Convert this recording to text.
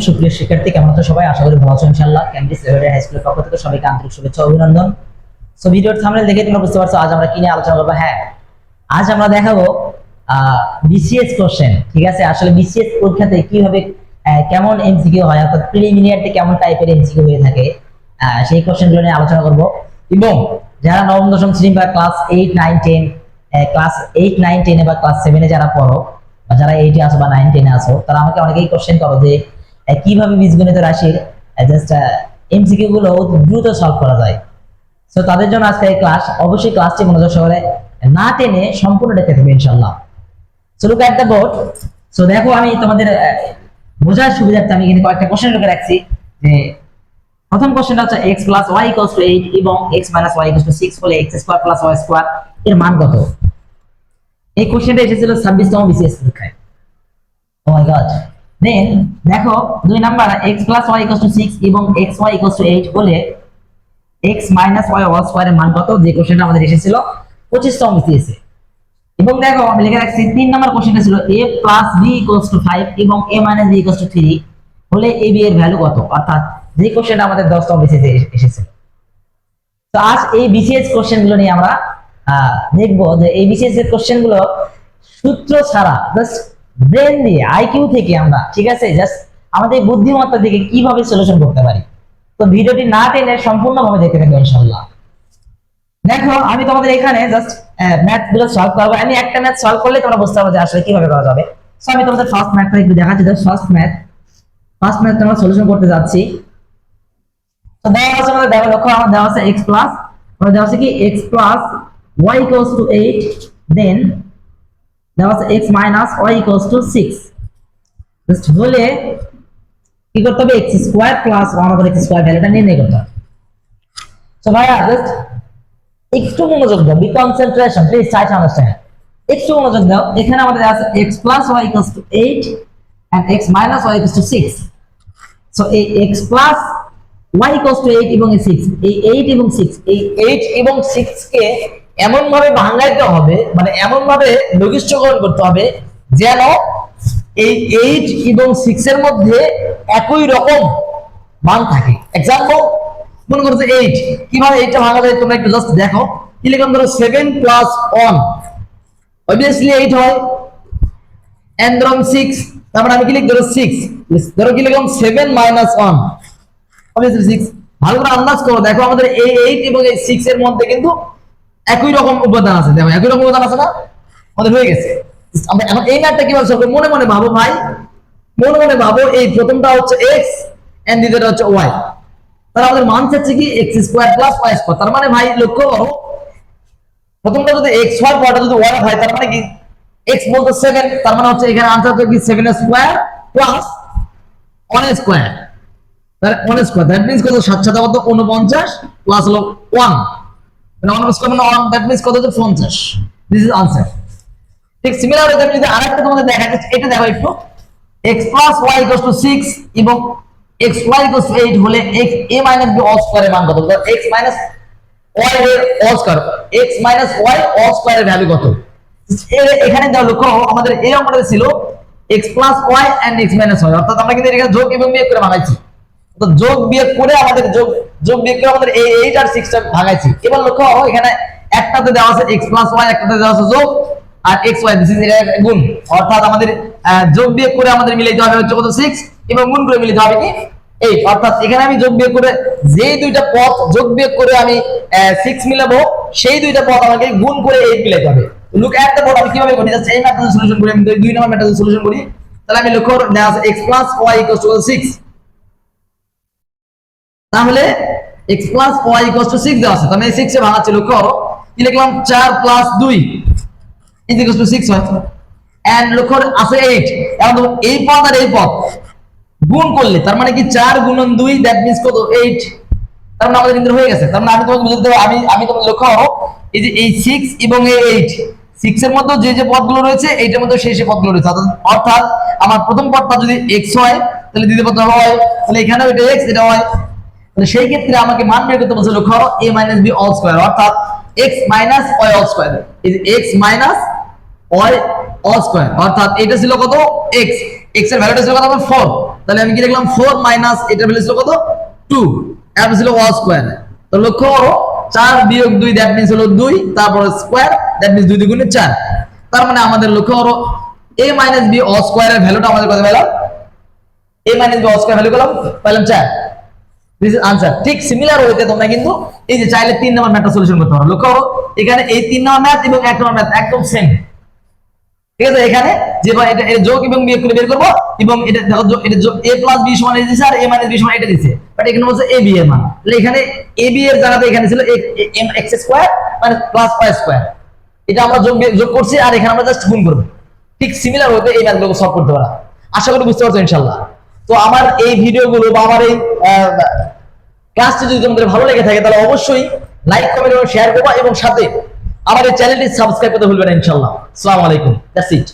সুপ্রিয় শিক্ষার্থী, কেমন আছো সবাই? আশা করি ভালো আছো ইনশাআল্লাহ। ক্যাম্ব্রিজ লেভেলের হাই স্কুলের পক্ষ থেকে সবাইকে আন্তরিক শুভেচ্ছা অভিনন্দন। সো ভিডিওর থাম্বনেল দেখে তোমরা বুঝতে পারছ, আজ আমরা কি নিয়ে আলোচনা করব? হ্যাঁ আজ আমরা দেখাবো বিসিএস কোশ্চেন ঠিক আছে? আসলে বিসিএস পরীক্ষাতে কীভাবে কেমন এমসিকিউ হয়, অর্থাৎ প্রিলিমিনারিতে কেমন টাইপের এমসিকিউ হয়ে থাকে সেই কোশ্চেনগুলো নিয়ে আলোচনা করব। এবং যারা নবম, দশম শ্রেণি বা class eight nine ten class eight nine টেনে বা ক্লাস সেভেনে যারা পড়ো, বা যারা এইটে আসো বা নাইন টেনে আসো তারা আমাকে অনেকেই কোশ্চেন করো যে কীভাবে বীজগণিত রাশির জাস্ট এমসিকিউ গুলো দ্রুত সলভ করা যায়। সো তাদের জন্য আজকে এই ক্লাস অবশ্যই ক্লাসটি মনোযোগ সহকারে না টেনে সম্পূর্ণ দেখতে থাকবে ইনশাল্লাহ so look at the board so দেখো আমি তোমাদের বোঝার সুবিধার্থে আমি এখানে কয়েকটা কোশ্চেন লিখে রাখছি। যে প্রথম কোশ্চেনটা হচ্ছে x plus y equals to eight এবং x minus y equals to six হলে x square plus y square এর মান কত? এই কোশ্চেনটা এসেছিল ছাব্বিশতম বিসিএস পরীক্ষায়। ও মাই গড দেন দেখো, দুই number, x plus two six এবং x y equals to eight হলে x মাইনাস ওয়াই হোল স্কোয়ারের মান কত? যে কোশ্চেনটা আমাদের এসেছিল পঁচিশতম বিসিএস এ এবং দেখো, আমি লিখে রাখছি, তিন নাম্বার কোশ্চেনটা ছিল, a প্লাস টু ফাইভ এবং a মাইনাস টু থ্রি হলে a, b এর ভ্যালু কত? অর্থাৎ যে কোশ্চেনটা আমাদের দশতম বিসিএস এ এসেছিল। তো আজ এই বিসিএস কোশ্চেনগুলো নিয়ে আমরা দেখব যে এই বিসিএস এর কোশ্চেনগুলো সূত্র ছাড়া জাস্ট ব্রেন দিয়ে আইকিউ থেকে আমরা, ঠিক আছে? জাস্ট আমাদের বুদ্ধিমত্তা থেকে কীভাবে সলিউশন করতে পারি? তো ভিডিওটি না টেনে সম্পূর্ণভাবে দেখতে থাকবে ইনশাআল্লাহ। দেখো, আমি তোমাদের এখানে জাস্ট ম্যাথগুলো সলভ করব। আমি একটা ম্যাথ সলভ করলে তোমরা বুঝতে পারবে যে আসলে কীভাবে করা যাবে। সো আমি তোমাদের ফার্স্ট ম্যাথটা একটু দেখাচ্ছি ফার্স্ট ম্যাথ ফার্স্ট ম্যাথ আমরা সলিউশন করতে যাচ্ছি। তো দেওয়া আছে আমাদের দেখো লক্ষ্য আমার দেওয়া আছে x প্লাস আমাদের দেওয়া আছে কি? x plus y equals to 8 then দেওয়া আছে x minus y equals to 6 just হলে কি করতে হবে? x square plus 1 over x square ভ্যালুটা নির্ণয় করতে হবে। সো ভাইয়া জাস্ট একটু মনোযোগ দাও। Be concentration please try to understand একটু মনোযোগ দাও। এখানে আমাদের আছে x plus y equals to 8 and x minus y equals to 6 so এই x plus y equals to 8 এবং 6 এই 8 এবং 6 এই 8 এবং 6 কে এমন ভাবে ভাঙাইতে হবে মানে এমন ভাবে লঘিষ্ঠকরণ করতে হবে যেন এই 8 এবং 6 এর মধ্যে একই রকম মান থাকে। এক্সাম্পল মনে করো যে 8 কীভাবে এইটা ভাঙা যায় তোমরা একটু জাস্ট দেখো। কি লিখলাম ধরো 7 প্লাস 1 অবভিয়াসলি 8 হয়। এন্ড 6 তারপরে আমি কি লিখ ধরো 6 ধরো কি লিখলাম? 7 মাইনাস 1 অবভিয়াসলি 6 ভালো করে আন্দাজ করো, দেখো আমাদের এই এইট এবং এই সিক্স এর মধ্যে কিন্তু একই রকম উপাদান আছে। দেখো, একই রকম উপাদান আছে না? আমাদের হয়ে গেছে। আমরা এখন এই ম্যাথটা কীভাবে সলভ মনে মনে ভাবো ভাই। মনে মনে ভাবো এই প্রথমটা হচ্ছে x এন্ড দ্বিতীয়টা হচ্ছে y তাহলে আমাদের মান চাচ্ছে কি? x square plus y square তার মানে ভাই, লক্ষ্য করো। প্রথমটা যদি x হয় পরটা যদি y হয়, তার মানে কি? x বলতে 7 তার মানে হচ্ছে এখানে আনসার হবে কি? 7 স্কয়ার প্লাস 1 স্কয়ার তাহলে 1 স্কয়ার দ্যাট মিন্স কত? 7 7 কত? 49 প্লাস হলো 1 1 স্কয়ার 1 দ্যাট মিন্স কত হচ্ছে 50 দিস ইজ আনসার ঠিক আরেকটা তোমাদের দেখাচ্ছি এটা দেখো একটু। X প্লাস ইকুয়ালস টু 6 এবং x y ইকুয়ালস টু 8 হলে x, a minus b all স্কয়ারের মান কত? x মাইনাস y এর স্কয়ার x মাইনাস অল স্কয়ারের ভ্যালু কত? এখানে লক্ষ্য আমাদের ছিল x plus y and x minus y অর্থাৎ আমরা কিন্তু এখানে যোগ এবং বিয়োগ করে ভাঙাইছি তো যোগ বিয়োগ করে আমাদের যোগ যোগ বিয়োগ করে আমাদের এই 8 আর 6 টা ভাঙাইছি। এবার লক্ষ্য করো, এখানে একটাতে দেওয়া আছে x প্লাস y, একটাতে দেওয়া আছে যোগ, আর x, y দিস ইজ গুণ। অর্থাৎ আমাদের যোগ বিয়োগ করে আমাদের মিলাইতে হবে হচ্ছে কত? 6 এবং গুণ করে মিলাইতে হবে কি? এই অর্থাৎ এখানে আমি যোগ বিয়োগ করে যেই দুইটা পদ যোগ বিয়োগ করে আমি সিক্স মিলাবো, সেই দুইটা পদ আমাকে গুণ করে 8 মিলাইতে হবে। লুক দ্য বোর্ড আমি কীভাবে করি? জাস্ট এই সলিউশন করি, আমি দুই নম্বর ম্যাথটা সলিউশন করি। তাহলে আমি লক্ষ্য দেওয়া আছে x y 6 তাহলে x plus y equals to 6 দেওয়া আছে। তাহলে এই 6 এ ভাঙাচ্ছি লক্ষ্য করো কি লিখলাম? 4 প্লাস 2 ইজ ইকুয়ালস টু 6 হয়। এন্ড লক্ষ্য আছে 8 এখন এই পদ আর এই পদ গুণ করলে, তার মানে কি 4 গুণন 2 দ্যাট মিন্স কত? 8 তার মানে আমাদের কিন্তু হয়ে গেছে। তার মানে আমি তোমাকে বুঝাতে আমি আমি তোমাকে লক্ষ্য করো, এই যে এই 6 এবং এই 8 6 এর মধ্যে যে যে পদগুলো রয়েছে এইটার মধ্যে সেই পদগুলো রয়েছে। অর্থাৎ- আমার প্রথম পদটা যদি x হয়, তাহলে দ্বিতীয় পদটা হয় তাহলে এখানেও এটা x, এটা হয় সেই ক্ষেত্রে আমাকে মান বের করতে বলছে লক্ষ্য a minus b all square অর্থাৎ x minus y all square যে x minus y all square অর্থাৎ এটা ছিল কত? x এক্সের ভ্যালুটা ছিল কত? আমার 4 তাহলে আমি কি লিখলাম? 4 মাইনাস এটার ভ্যালু ছিল কত? 2 এর ছিল y স্কয়ার তো লক্ষ্য করো 4 বিয়োগ 2 দ্যাট মিন্স হলো 2 তারপর স্কয়ার দ্যাট মিন্স 2 দুগুণে 4 তার মানে আমাদের লক্ষ্য করো, a মাইনাস b অ স্কয়ারের ভ্যালুটা আমাদের কত পেলাম? a মাইনাস b অ স্কয়ার ভ্যালু পেলাম? পেলাম 4 দিস ইজ আনসার ঠিক সিমিলার ওয়েতে তোমরা কিন্তু এই যে চাইলে তিন সলিউশন করতে পারো। লক্ষ্য করো, এখানে এই তিন নাম্বার ম্যাথ এবং এক ম্যাথ একদম সেম ঠিক আছে, এখানে যে এটা যোগ এবং বিয়োগ করে বের করব এবং এটা দেখো এটা a প্লাস b সমান দিছে আর a মাইনাস b সমান এটা দিছে। বাট এখানে বলছে a b এর মান। তাহলে এখানে a b এর জায়গাতে এখানে ছিল m স্কয়ার মানে প্লাস y স্কয়ার এটা আমরা যোগ যোগ করছি আর এখানে আমরা জাস্ট গুণ করব। ঠিক সিমিলার ওয়েতে এই ম্যাথগুলো সলভ করতে পারা। আশা করি বুঝতে পারছ ইনশাআল্লাহ। তো আমার এই ভিডিওগুলো বা আমার এই ক্লাসটি যদি তোমাদের ভালো লেগে থাকে, তাহলে অবশ্যই লাইক কমেন্ট এবং শেয়ার করবা এবং সাথে আমার এই চ্যানেলটি সাবস্ক্রাইব করতে ভুলবে না, ইনশাআল্লাহ। আসসালামু আলাইকুম। That's it